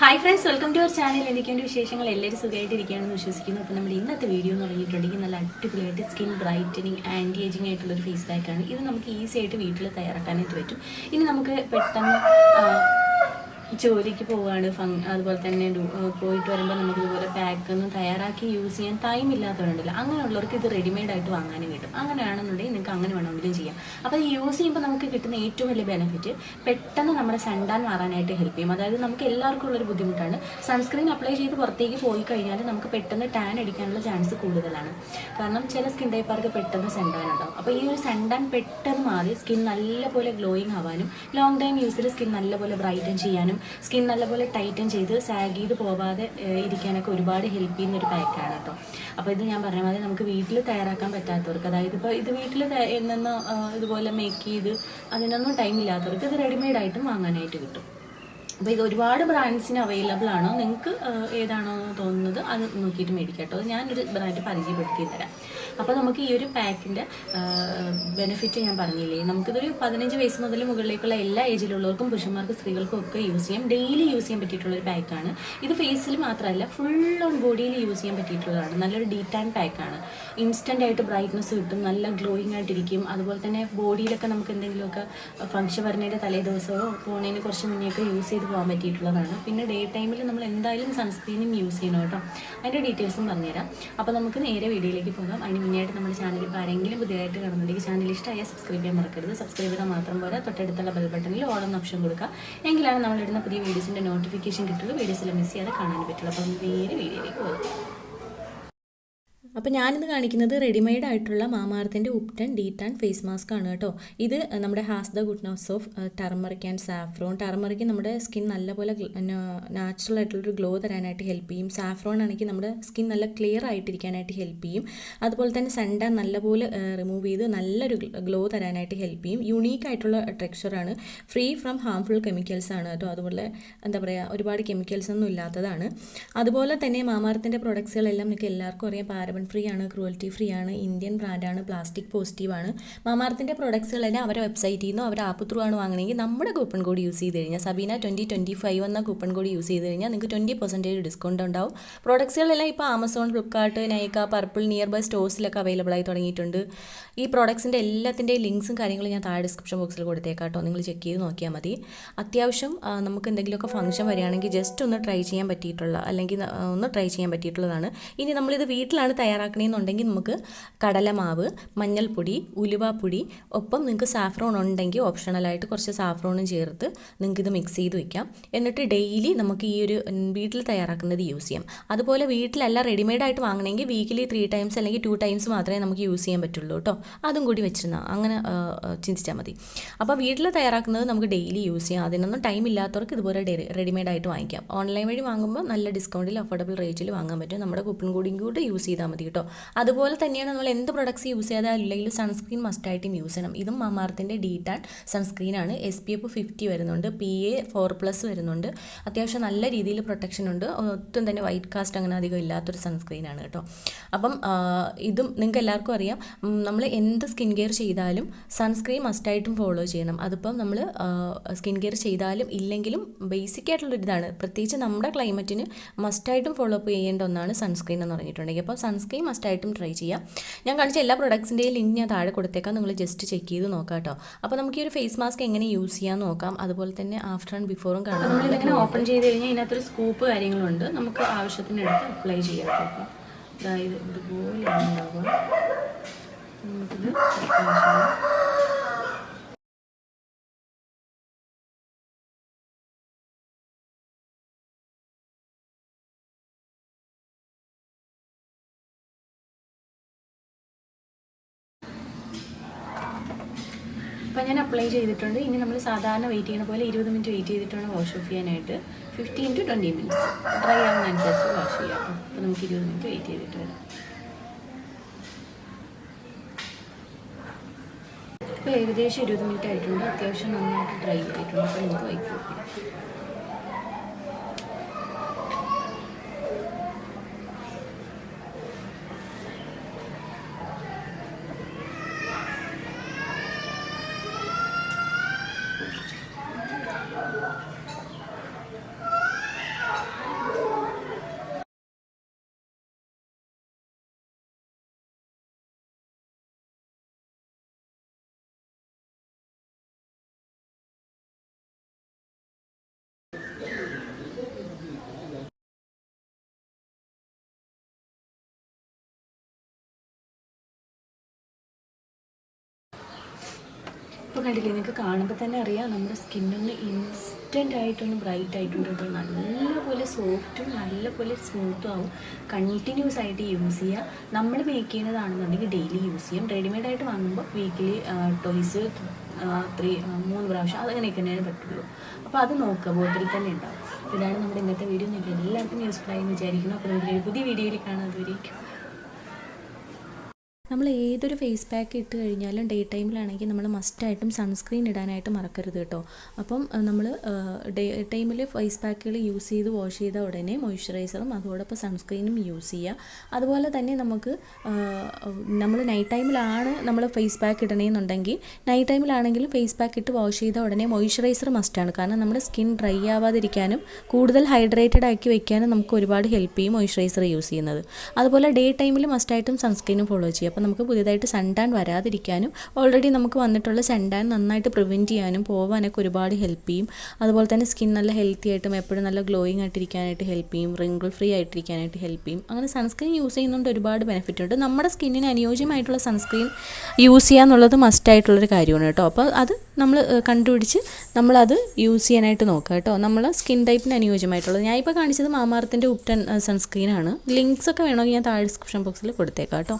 Hi friends welcome to our channel എനിക്കെന്റെ വിശേഷങ്ങൾ? എല്ലാവരും സുഖമായിട്ടിരിക്കുകയാണെന്ന് വിശ്വസിക്കുന്നു. അപ്പോൾ നമ്മൾ ഇന്നത്തെ വീഡിയോ എന്ന് പറഞ്ഞിട്ടുണ്ടെങ്കിൽ നല്ല അടിപൊളിയായിട്ട് സ്കിൻ ബ്രൈറ്റനിങ് ആന്റി ഏജിങ് ആയിട്ടുള്ളൊരു ഫേസ് പാക്കാണ് ഇത് നമുക്ക് ഈസി ആയിട്ട് വീട്ടിൽ തയ്യാറാക്കാനായിട്ട് പറ്റും. ഇനി നമുക്ക് പെട്ടെന്ന് ജോലിക്ക് പോവുകയാണ് ഫങ് അതുപോലെ തന്നെ പോയിട്ട് വരുമ്പോൾ നമുക്ക് ഇതുപോലെ പാക്ക് ഒന്നും തയ്യാറാക്കി യൂസ് ചെയ്യാൻ ടൈം ഇല്ലാത്തവരുണ്ടല്ലോ. അങ്ങനെയുള്ളവർക്ക് ഇത് റെഡിമെയ്ഡ് ആയിട്ട് വാങ്ങാനും കിട്ടും. അങ്ങനെയാണെന്നുണ്ടെങ്കിൽ നിങ്ങൾക്ക് അങ്ങനെ വേണമെങ്കിലും ചെയ്യാം. അപ്പോൾ ഇത് യൂസ് ചെയ്യുമ്പോൾ നമുക്ക് കിട്ടുന്ന ഏറ്റവും വലിയ ബെനിഫിറ്റ് പെട്ടെന്ന് നമ്മുടെ സൺടാൻ മാറാനായിട്ട് ഹെൽപ്പ് ചെയ്യും. അതായത് നമുക്ക് എല്ലാവർക്കും ഉള്ളൊരു ബുദ്ധിമുട്ടാണ്. സൺസ്ക്രീൻ അപ്ലൈ ചെയ്ത് പുറത്തേക്ക് പോയി കഴിഞ്ഞാൽ നമുക്ക് പെട്ടെന്ന് ടാൻ അടിക്കാനുള്ള ചാൻസ് കൂടുതലാണ്. കാരണം ചില സ്കിൻ ടൈപ്പാർക്ക് പെട്ടെന്ന് സൺടാൻ ഉണ്ടാവും. അപ്പോൾ ഈ ഒരു സൺടാൻ പെട്ടെന്ന് മാറി സ്കിൻ നല്ലപോലെ ഗ്ലോയിങ് ആവാനും ലോങ് ടൈം യൂസിൽ സ്കിൻ നല്ലപോലെ ബ്രൈറ്റൻ ചെയ്യാനും സ്കിൻ നല്ലപോലെ ടൈറ്റൻ ചെയ്ത് സാഗ് ചെയ്ത് പോവാതെ ഇരിക്കാനൊക്കെ ഒരുപാട് ഹെൽപ്പ് ചെയ്യുന്ന ഒരു പാക്കാണ് കേട്ടോ. അപ്പോൾ ഇത് ഞാൻ പറഞ്ഞ മാതിരി നമുക്ക് വീട്ടിൽ തയ്യാറാക്കാൻ പറ്റാത്തവർക്ക് അതായത് ഇപ്പോൾ ഇത് വീട്ടിൽ നിന്ന് ഇതുപോലെ മേക്ക് ചെയ്ത് അതിനൊന്നും ടൈം ഇല്ലാത്തവർക്ക് ഇത് റെഡിമെയ്ഡായിട്ടും വാങ്ങാനായിട്ട് കിട്ടും. അപ്പോൾ ഇത് ഒരുപാട് ബ്രാൻഡ്സിന് അവൈലബിൾ ആണോ? നിങ്ങൾക്ക് ഏതാണോ തോന്നുന്നത്? അത് നോക്കിയിട്ട് മേടിക്കാം കേട്ടോ. ഞാനൊരു ബ്രാൻഡ് പരിചയപ്പെടുത്തി തരാം. അപ്പോൾ നമുക്ക് ഈ ഒരു പാക്കിന്റെ ബെനിഫിറ്റ് ഞാൻ പറഞ്ഞില്ലേ? നമുക്കിതൊരു പതിനഞ്ച് വയസ്സ് മുതൽ മുകളിലേക്കുള്ള എല്ലാ ഏജിലുള്ളവർക്കും പുരുഷന്മാർക്കും സ്ത്രീകൾക്കും ഒക്കെ യൂസ് ചെയ്യാം. ഡെയിലി യൂസ് ചെയ്യാൻ പറ്റിയിട്ടുള്ള ഒരു പാക്കാണ് ഇത് ഫേസിൽ മാത്രമല്ല ഫുൾ ഓൺ ബോഡിയിൽ യൂസ് ചെയ്യാൻ പറ്റിയിട്ടുള്ളതാണ്. നല്ലൊരു ഡീറ്റാൻ പാക്കാണ് ഇൻസ്റ്റന്റ് ആയിട്ട് ബ്രൈറ്റ്നസ് കിട്ടും നല്ല ഗ്ലോയിങ് ആയിട്ടിരിക്കും. അതുപോലെ തന്നെ ബോഡിയിലൊക്കെ നമുക്ക് എന്തെങ്കിലുമൊക്കെ ഫംഗ്ഷൻ വരുന്നതിന്റെ തലേ ദിവസമോ പോണതിന് കുറച്ച് മുന്നെയൊക്കെ യൂസ് ചെയ്ത് പോകാൻ പറ്റിയിട്ടുള്ളതാണ് പിന്നെ ഡേ ടൈമിൽ നമ്മൾ എന്തായാലും സൺസ്ക്രീനും യൂസ് ചെയ്യണം കേട്ടോ. അതിന്റെ ഡീറ്റെയിൽസും പറഞ്ഞുതരാം. അപ്പോൾ നമുക്ക് നേരെ വീഡിയോയിലേക്ക് പോകാം. അതിന് മുന്നേയായിട്ട് നമ്മുടെ ചാനൽ ഇപ്പോൾ ആരെങ്കിലും പുതിയതായിട്ട് കാണുന്നുണ്ടെങ്കിൽ ചാനൽ ഇഷ്ടമായ സബ്സ്ക്രൈബ് ചെയ്യാൻ മറക്കരുത്. സബ്സ്ക്രൈബ് ചെയ്താൽ മാത്രം പോരാ. തൊട്ടടുത്തുള്ള ബെൽ ബട്ടണിൽ ഓളം ഓപ്ഷൻ കൊടുക്കുക. എങ്കിലാണ് നമ്മളിടുന്ന പുതിയ വീഡിയോസിന്റെ നോട്ടിഫിക്കേഷൻ കിട്ടുള്ളൂ. വീഡിയോസിൽ മിസ് ചെയ്യാതെ കാണാൻ പറ്റുള്ളൂ. അപ്പോൾ നേരെ വീഡിയോയിലേക്ക് പോകാം. അപ്പോൾ ഞാനിന്ന് കാണിക്കുന്നത് റെഡിമെയ്ഡ് ആയിട്ടുള്ള മാമാർത്തിന്റെ ഉപ്റ്റൻ ടാൻ ഫേസ് മാസ്ക് ആണ് കേട്ടോ. ഇത് നമ്മുടെ has the goodness of turmeric and saffron. Turmeric നമ്മുടെ സ്കിൻ നല്ലപോലെ നാച്ചുറൽ ആയിട്ടുള്ളൊരു ഗ്ലോ തരാനായിട്ട് ഹെൽപ്പ് ചെയ്യും. സാഫ്രോൺ ആണെങ്കിൽ നമ്മുടെ സ്കിൻ നല്ല ക്ലിയർ ആയിട്ടിരിക്കാനായിട്ട് ഹെൽപ്പ് ചെയ്യും. അതുപോലെ തന്നെ സൺടാൻ നല്ലപോലെ റിമൂവ് ചെയ്ത് നല്ലൊരു ഗ്ലോ തരാനായിട്ട് ഹെൽപ്പ് ചെയ്യും. യുണീക്ക് ആയിട്ടുള്ള ടെക്സ്ചറാണ് ഫ്രീ ഫ്രം ഹാംഫുൾ കെമിക്കൽസ് ആണ് കേട്ടോ. അതുപോലെ എന്താ പറയുക ഒരുപാട് കെമിക്കൽസ് ഒന്നും ഇല്ലാത്തതാണ്. അതുപോലെ തന്നെ മാമാർത്തിന്റെ പ്രൊഡക്ട്സുകളെല്ലാം നിങ്ങൾക്ക് എല്ലാവർക്കും അറിയാം. ഫ്രീ ആണ് ക്രൂവൽറ്റി ഫ്രീ ആണ് ഇന്ത്യൻ ബ്രാൻഡാണ് പ്ലാസ്റ്റിക് പോസിറ്റീവ് ആണ്. മാമാർത്തിന്റെ തന്നെ അവരുടെ വെബ്സൈറ്റിൽ നിന്നോ അവരുടെ ആപ്പ് ത്രൂ ആണ് വാങ്ങണമെങ്കിൽ നമ്മുടെ കൂപ്പൺ കോഡ് യൂസ് ചെയ്ത് കഴിഞ്ഞാൽ സബീന ട്വന്റി ട്വന്റി ഫൈവ് എന്ന കൂപ്പൺ കോഡ് യൂസ് ചെയ്ത് കഴിഞ്ഞാൽ നിങ്ങൾക്ക് ട്വന്റി പെർസെന്റേജ് ഡിസ്കൗണ്ട് ഉണ്ടാവും. പ്രോഡക്ട്സുകളെല്ലാം ഇപ്പോൾ Amazon Flipkart Nykaa purple nearby സ്റ്റോഴ്സിലൊക്കെ അവൈലബിൾ ആയി തുടങ്ങിയിട്ടുണ്ട്. ഈ പ്രോഡക്ട്സിന്റെ എല്ലാത്തിന്റെയും ലിങ്ക്സും കാര്യങ്ങളും ഞാൻ താഴെ ഡിസ്ക്രിപ്ഷൻ ബോക്സിൽ കൊടുത്തേക്കാട്ടോ. നിങ്ങൾ ചെക്ക് ചെയ്ത് നോക്കിയാൽ മതി. അത്യാവശ്യം നമുക്ക് എന്തെങ്കിലുമൊക്കെ ഫംഗ്ഷൻ വരികയാണെങ്കിൽ ജസ്റ്റ് ഒന്ന് ട്രൈ ചെയ്യാൻ പറ്റിയിട്ടുള്ള അല്ലെങ്കിൽ ഒന്ന് ട്രൈ ചെയ്യാൻ പറ്റിയിട്ടുള്ളതാണ്. ഇനി നമ്മളിത് വീട്ടിലാണ് തയ്യാറാക്കണമെന്നുണ്ടെങ്കിൽ നമുക്ക് കടലമാവ് മഞ്ഞൾപ്പൊടി ഉലുവാപ്പൊടി ഒപ്പം നിങ്ങൾക്ക് സാഫ്രോൺ ഉണ്ടെങ്കിൽ ഓപ്ഷണലായിട്ട് കുറച്ച് സാഫ്രോണും ചേർത്ത് നിങ്ങൾക്കിത് മിക്സ് ചെയ്ത് വെക്കാം. എന്നിട്ട് ഡെയിലി നമുക്ക് ഈ ഒരു വീട്ടിൽ തയ്യാറാക്കുന്നത് യൂസ് ചെയ്യാം. അതുപോലെ വീട്ടിലല്ല റെഡിമെയ്ഡ് ആയിട്ട് വാങ്ങണമെങ്കിൽ വീക്കിലി ത്രീ ടൈംസ് അല്ലെങ്കിൽ ടു ടൈംസ് മാത്രമേ നമുക്ക് യൂസ് ചെയ്യാൻ പറ്റുള്ളൂ കേട്ടോ അതും കൂടി വെച്ചിരുന്നാൽ അങ്ങനെ ചിന്തിച്ചാൽ മതി. അപ്പോൾ വീട്ടിൽ തയ്യാറാക്കുന്നത് നമുക്ക് ഡെയിലി യൂസ് ചെയ്യാം. അതിനൊന്നും ടൈം ഇല്ലാത്തവർക്ക് ഇതുപോലെ റെഡിമെയ്ഡ് ആയിട്ട് വാങ്ങിക്കാം. ഓൺലൈൻ വഴി വാങ്ങുമ്പോൾ നല്ല ഡിസ്കൗണ്ടിൽ അഫോർഡബിൾ റേറ്റിൽ വാങ്ങാൻ പറ്റും. നമ്മുടെ കൂപ്പൺ കൂടിയും കൂടി യൂസ് ചെയ്താൽ മതി. കേട്ടോ അതുപോലെ തന്നെയാണ് നമ്മൾ എന്ത് പ്രൊഡക്ട്സ് യൂസ് ചെയ്താൽ അല്ലെങ്കിൽ സൺസ്ക്രീൻ മസ്റ്റായിട്ടും യൂസ് ചെയ്യണം. ഇതും മമാർത്തിന്റെ ടാൻ സൺസ്ക്രീനാണ് എസ് പി എഫ് ഫിഫ്റ്റി വരുന്നുണ്ട്. പി എ ഫോർ പ്ലസ് വരുന്നുണ്ട്. അത്യാവശ്യം നല്ല രീതിയിൽ പ്രൊട്ടക്ഷൻ ഉണ്ട്. ഒട്ടും തന്നെ വൈറ്റ് കാസ്റ്റ് അങ്ങനെ അധികം ഇല്ലാത്തൊരു സൺസ്ക്രീനാണ് കേട്ടോ. അപ്പം ഇതും നിങ്ങൾക്ക് എല്ലാവർക്കും അറിയാം. നമ്മൾ എന്ത് സ്കിൻ കെയർ ചെയ്താലും സൺസ്ക്രീൻ മസ്റ്റായിട്ടും ഫോളോ ചെയ്യണം. അതിപ്പം നമ്മൾ സ്കിൻ കെയർ ചെയ്താലും ഇല്ലെങ്കിലും ബേസിക് ആയിട്ടുള്ള പ്രത്യേകിച്ച് നമ്മുടെ ക്ലൈമറ്റിന് മസ്റ്റായിട്ടും ഫോളോ അപ്പ് ചെയ്യേണ്ട ഒന്നാണ് സൺസ്ക്രീൻ എന്ന് പറഞ്ഞിട്ടുണ്ടെങ്കിൽ. അപ്പോൾ സൺസ്ക്രീൻ മസ്റ്റായിട്ടും ട്രൈ ചെയ്യാം. ഞാൻ കാണിച്ച എല്ലാ പ്രൊഡക്ട്സിന്റെയും ലിങ്ക് ഞാൻ താഴെ കൊടുത്തേക്കാം. നിങ്ങൾ ജസ്റ്റ് ചെക്ക് ചെയ്ത് നോക്കാം കേട്ടോ. അപ്പോൾ നമുക്ക് ഈ ഒരു ഫേസ് മാസ്ക് എങ്ങനെ യൂസ് ചെയ്യാൻ നോക്കാം. അതുപോലെ തന്നെ ആഫ്റ്റർ ആൻഡ് ബിഫോറും കാണാം. നമ്മളിതിങ്ങനെ ഓപ്പൺ ചെയ്ത് കഴിഞ്ഞാൽ ഇതിനകത്തൊരു സ്കൂപ്പ് കാര്യങ്ങളുണ്ട്. നമുക്ക് ആവശ്യത്തിന് എടുത്ത് അപ്ലൈ ചെയ്യാം കേട്ടോ. അതായത് ഇതുപോലെ apply അപ്പം ഞാൻ അപ്ലൈ ചെയ്തിട്ടുണ്ട്. ഇനി നമ്മൾ സാധാരണ വെയിറ്റ് ചെയ്യുന്ന പോലെ ഇരുപത് മിനിറ്റ് വെയിറ്റ് ചെയ്തിട്ടാണ് വാഷ് ഓഫ് ചെയ്യാനായിട്ട് fifteen to twenty minutes dry ആവുന്നതനുസരിച്ച് wash ചെയ്യാം. അപ്പോൾ നമുക്ക് ഇരുപത് മിനിറ്റ് വെയിറ്റ് ചെയ്തിട്ട് വരാം. ഇപ്പോൾ ഏകദേശം ഇരുപത് മിനിറ്റ് ആയിട്ടുണ്ട്. അത്യാവശ്യം നന്നായിട്ട് ഡ്രൈ ആയിട്ടുണ്ട്. അപ്പോൾ നമുക്ക് വൈറ്റ് നോക്കാം ഇപ്പോൾ കണ്ടില്ലേ നിങ്ങൾക്ക് കാണുമ്പോൾ തന്നെ അറിയാം നമ്മുടെ സ്കിന്നൊന്ന് ഇൻസ്റ്റന്റ് ആയിട്ടൊന്ന് ബ്രൈറ്റ് ആയിട്ടുണ്ട് കേട്ടോ. നല്ലപോലെ സോഫ്റ്റും നല്ലപോലെ സ്മൂത്തും ആവും. കണ്ടിന്യൂസ് ആയിട്ട് യൂസ് ചെയ്യുക നമ്മൾ മേക്ക് ചെയ്യുന്നതാണെന്നുണ്ടെങ്കിൽ ഡെയിലി യൂസ് ചെയ്യും. റെഡിമെയ്ഡ് ആയിട്ട് വാങ്ങുമ്പോൾ വീക്കിലി ടോയ്സ് ത്രീ മൂന്ന് പ്രാവശ്യം അതങ്ങനെയൊക്കെ തന്നെയാണ് പറ്റുള്ളൂ. അപ്പോൾ അത് നോക്കുക ബോട്ടിൽ തന്നെ ഉണ്ടാവും. ഇതാണ് നമ്മുടെ ഇന്നത്തെ വീഡിയോ നിങ്ങൾക്ക് എല്ലാവർക്കും യൂസ്ഫുൾ ആയി വിചാരിക്കുന്നു. അപ്പോൾ പുതിയ വീഡിയോയിൽ കാണാം. അതുവരേക്കും. നമ്മൾ ഏതൊരു ഫേസ് പാക്ക് ഇട്ട് കഴിഞ്ഞാലും ഡേ ടൈമിലാണെങ്കിൽ നമ്മൾ മസ്റ്റായിട്ടും സൺസ്ക്രീൻ ഇടാനായിട്ട് മറക്കരുത് കേട്ടോ. അപ്പം നമ്മൾ ഡേ ടൈമിൽ ഫേസ് പാക്കുകൾ യൂസ് ചെയ്ത് വാഷ് ചെയ്ത ഉടനെ മോയ്സ്ചറൈസറും അതോടൊപ്പം സൺസ്ക്രീനും യൂസ് ചെയ്യുക. അതുപോലെ തന്നെ നമുക്ക് നമ്മൾ നൈറ്റ് ടൈമിലാണ് നമ്മൾ ഫേസ് പാക്ക് ഇടണമെന്നുണ്ടെങ്കിൽ നൈറ്റ് ടൈമിലാണെങ്കിലും ഫേസ് പാക്ക് ഇട്ട് വാഷ് ചെയ്ത ഉടനെ മോയ്സ്ചറൈസർ മസ്റ്റാണ് കാരണം നമ്മുടെ സ്കിൻ ഡ്രൈ ആവാതിരിക്കാനും കൂടുതൽ ഹൈഡ്രേറ്റഡ് ആക്കി വയ്ക്കാനും നമുക്ക് ഒരുപാട് ഹെൽപ്പ് ചെയ്യും മോയ്സ്ചറൈസർ യൂസ് ചെയ്യുന്നത്. അതുപോലെ ഡേ ടൈമിൽ മസ്റ്റായിട്ടും സൺസ്ക്രീനും ഫോളോ ചെയ്യുക. അപ്പോൾ നമുക്ക് പുതിയതായിട്ട് സൺടാൻ വരാതിരിക്കാനും ഓൾറെഡി നമുക്ക് വന്നിട്ടുള്ള സൺടാൻ നന്നായിട്ട് പ്രിവെന്റ് ചെയ്യാനും പോകാനൊക്കെ ഒരുപാട് ഹെൽപ്പ് ചെയ്യും. അതുപോലെ തന്നെ സ്കിൻ നല്ല ഹെൽത്തി ആയിട്ടും എപ്പോഴും നല്ല ഗ്ലോയിങ് ആയിട്ടിരിക്കാനായിട്ട് ഹെൽപ്പ് ചെയ്യും. റിങ്കിൾ ഫ്രീ ആയിട്ടിരിക്കാനായിട്ട് ഹെൽപ്പ് ചെയ്യും. അങ്ങനെ സൺസ്ക്രീൻ യൂസ് ചെയ്യുന്നതുകൊണ്ട് ഒരുപാട് ബെനിഫിറ്റ് ഉണ്ട്. നമ്മുടെ സ്കിന്നിന് അനുയോജ്യമായിട്ടുള്ള സൺസ്ക്രീൻ യൂസ് ചെയ്യുക എന്നുള്ളത് മസ്റ്റായിട്ടുള്ളൊരു കാര്യമാണ് കേട്ടോ. അപ്പോൾ അത് നമ്മൾ കണ്ടുപിടിച്ച് നമ്മളത് യൂസ് ചെയ്യാനായിട്ട് നോക്കുക കേട്ടോ. നമ്മൾ സ്കിൻ ടൈപ്പിന് അനുയോജ്യമായിട്ടുള്ളത്. ഞാൻ ഇപ്പോൾ കാണിച്ചത് മാമാർത്തിന്റെ ഉപ്റ്റൻ സൺസ്ക്രീനാണ് ലിങ്ക്സ് ഒക്കെ വേണമെങ്കിൽ ഞാൻ താഴെ ഡിസ്ക്രിപ്ഷൻ ബോക്സിൽ കൊടുത്തേക്കാം കേട്ടോ.